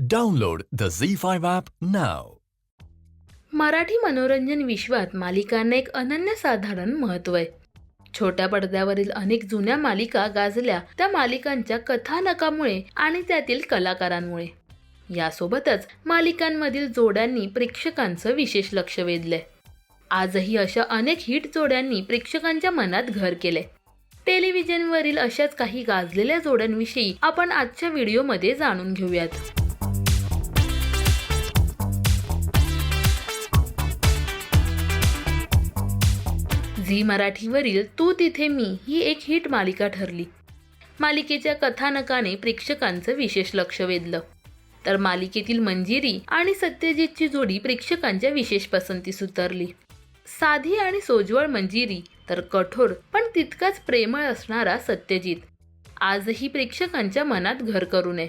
Download the Zee five app नाव मराठी मनोरंजन विश्वात मालिकांना एक अनन्यसाधारण महत्त्व आहे. छोट्या पडद्यावरील अनेक जुन्या मालिका गाजल्या त्या मालिकांच्या कथानकामुळे आणि त्यातील कलाकारांमुळे. यासोबतच मालिकांमधील जोड्यांनी प्रेक्षकांचं विशेष लक्ष वेधलंय. आजही अशा अनेक हिट जोड्यांनी प्रेक्षकांच्या मनात घर केलंय. टेलिव्हिजनवरील अशाच काही गाजलेल्या जोड्यांविषयी आपण आजच्या व्हिडिओमध्ये जाणून घेऊयात. झी मराठीवरील तू तिथे मी ही एक हिट मालिका ठरली. मालिकेच्या कथानकाने प्रेक्षकांचं विशेष लक्ष वेधलं. तर मालिकेतील मंजिरी आणि सत्यजितची जोडी प्रेक्षकांच्या विशेष पसंतीस उतरली साधी आणि सोज्वळ मंजिरी तर कठोर पण तितकाच प्रेमळ असणारा सत्यजित. आजही प्रेक्षकांच्या मनात घर करू नये.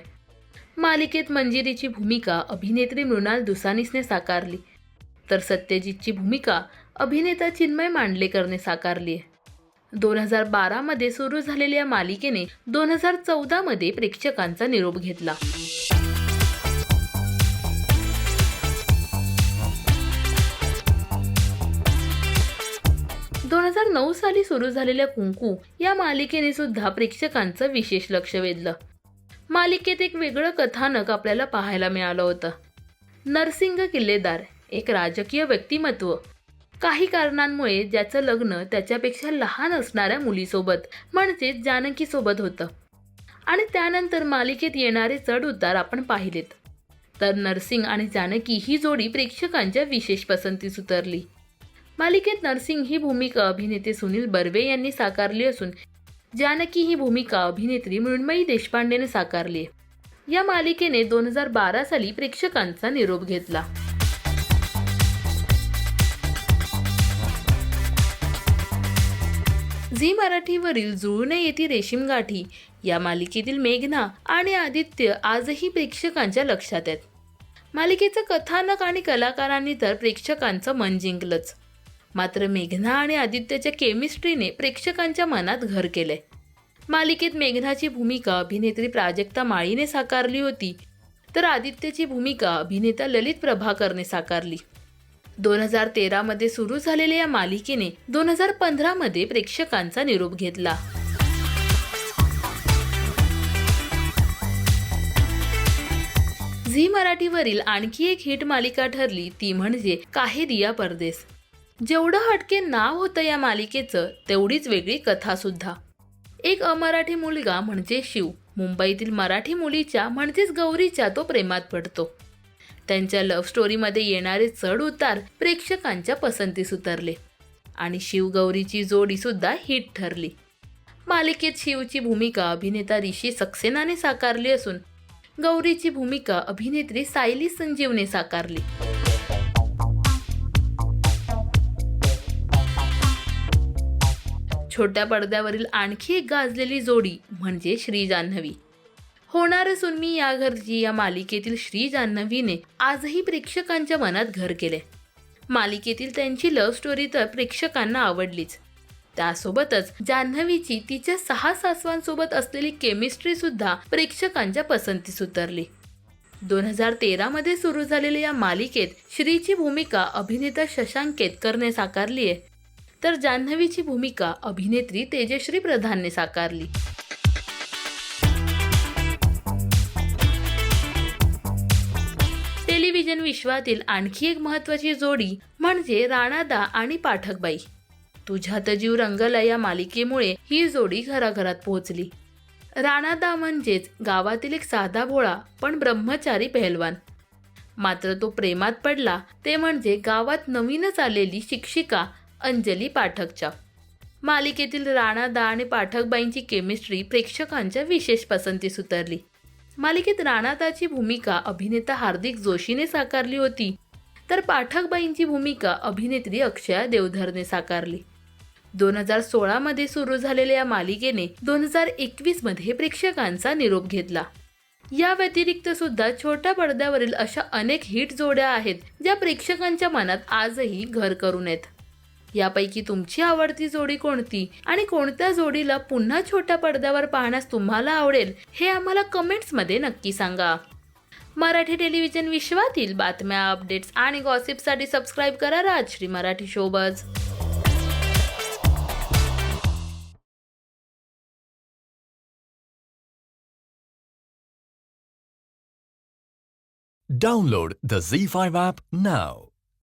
मालिकेत मंजिरीची भूमिका अभिनेत्री मृणाल दुसानीसने साकारली. तर सत्यजितची भूमिका अभिनेता चिन्मय मांडलेकरने साकारली आहे. दोन हजार बारामध्ये सुरू झालेल्या मालिकेने दोन हजार चौदामध्ये प्रेक्षकांचा निरोप घेतला. दोन हजार नऊ साली सुरू झालेल्या कुंकू या मालिकेने सुद्धा प्रेक्षकांचं विशेष लक्ष वेधलं. मालिकेत एक वेगळं कथानक आपल्याला पाहायला मिळालं होतं. नरसिंग किल्लेदार एक राजकीय व्यक्तिमत्व काही कारणांमुळे ज्याचं लग्न त्याच्यापेक्षा लहान असणाऱ्या मुलीसोबत म्हणजेच जानकीसोबत होतं. आणि त्यानंतर मालिकेत येणारे चढ उतार आपण पाहिलेत. तर नरसिंग आणि जानकी ही जोडी प्रेक्षकांच्या विशेष पसंतीस उतरली. मालिकेत नरसिंग ही भूमिका अभिनेते सुनील बर्वे यांनी साकारली असून जानकी ही भूमिका अभिनेत्री मृण्मयी देशपांडेने साकारली या मालिकेने दोन हजार बारा साली प्रेक्षकांचा निरोप घेतला. झी मराठीवरील जुळणे येती रेशीम गाठी या मालिकेतील मेघना आणि आदित्य आजही प्रेक्षकांच्या लक्षात आहेत. मालिकेचं कथानक आणि कलाकारांनी तर प्रेक्षकांचं मन जिंकलंच. मात्र मेघना आणि आदित्यच्या केमिस्ट्रीने प्रेक्षकांच्या मनात घर केले मालिकेत मेघनाची भूमिका अभिनेत्री प्राजक्ता माळीने साकारली होती तर आदित्यची भूमिका अभिनेता ललित प्रभाकरने साकारली. दोन हजार तेरामध्ये सुरू झालेल्या या मालिकेने दोन हजार पंधरामध्ये प्रेक्षकांचा निरोप घेतला. झी मराठीवरील आणखी एक हिट मालिका ठरली ती म्हणजे काहे दिया परदेस. जेवढं हटके नाव होतं या मालिकेचं तेवढीच वेगळी कथा सुद्धा. एक अमराठी मुलगा म्हणजे शिव. मुंबईतील मराठी मुलीच्या म्हणजेच गौरीच्या तो प्रेमात पडतो. त्यांच्या लव्ह स्टोरीमध्ये येणारे चढ उतार प्रेक्षकांच्या पसंतीस उतरले आणि शिवगौरीची जोडी सुद्धा हिट ठरली. मालिकेत शिवची भूमिका अभिनेता ऋषी सक्सेनाने साकारली असून गौरीची भूमिका अभिनेत्री सायली संजीवने साकारली. छोट्या पडद्यावरील आणखी एक गाजलेली जोडी म्हणजे श्री जान्हवी. होणार सुनमी या घरची या मालिकेतील श्री जान्हवीने आजही प्रेक्षकांच्या मनात घर केले. मालिकेतील त्यांची लव्ह स्टोरी तर प्रेक्षकांना आवडलीच. त्यासोबतच जान्हवीची तिच्या सहा सासवांसोबत असलेली केमिस्ट्री सुद्धा प्रेक्षकांच्या पसंतीस उतरली. दोन हजार तेरामध्ये सुरू झालेल्या या मालिकेत श्रीची भूमिका अभिनेता शशांक केतकरने साकारली आहे तर जान्हवीची भूमिका अभिनेत्री तेजश्री प्रधानने साकारली. टेलिव्हिजन विश्वातील आणखी एक महत्वाची जोडी म्हणजे राणादा आणि पाठकबाई. तुझ्यात जीव रंगला या मालिकेमुळे ही जोडी घराघरात पोहोचली. राणादा म्हणजेच गावातील एक साधा भोळा पण ब्रह्मचारी पहलवान. मात्र तो प्रेमात पडला ते म्हणजे गावात नवीनच आलेली शिक्षिका अंजली पाठकच्या. मालिकेतील राणादा आणि पाठकबाईंची केमिस्ट्री प्रेक्षकांच्या विशेष पसंतीस उतरली. मालिकेत राणाताची भूमिका अभिनेता हार्दिक जोशीने साकारली होती. तर पाठकबाईंची भूमिका अभिनेत्री अक्षया देवधरने साकारली. दोन हजार सोळामध्ये सुरू झालेल्या या मालिकेने दोन हजार एकवीसमध्ये प्रेक्षकांचा निरोप घेतला. या व्यतिरिक्त सुद्धा छोट्या पडद्यावरील अशा अनेक हिट जोड्या आहेत ज्या प्रेक्षकांच्या मनात आजही घर करून आहेत. यापैकी तुमची आवडती जोडी कोणती? आणि कोणत्या जोडीला पुन्हा छोट्या पडद्यावर पाहण्यास तुम्हाला आवडेल हे आम्हाला कमेंट्समध्ये नक्की सांगा. मराठी टेलिव्हिजन विश्वातील बातम्या अपडेट्स आणि गॉसिपसाठी सबस्क्राईब करा Rajshri Marathi ShowBuzz. Download the Z5 app now.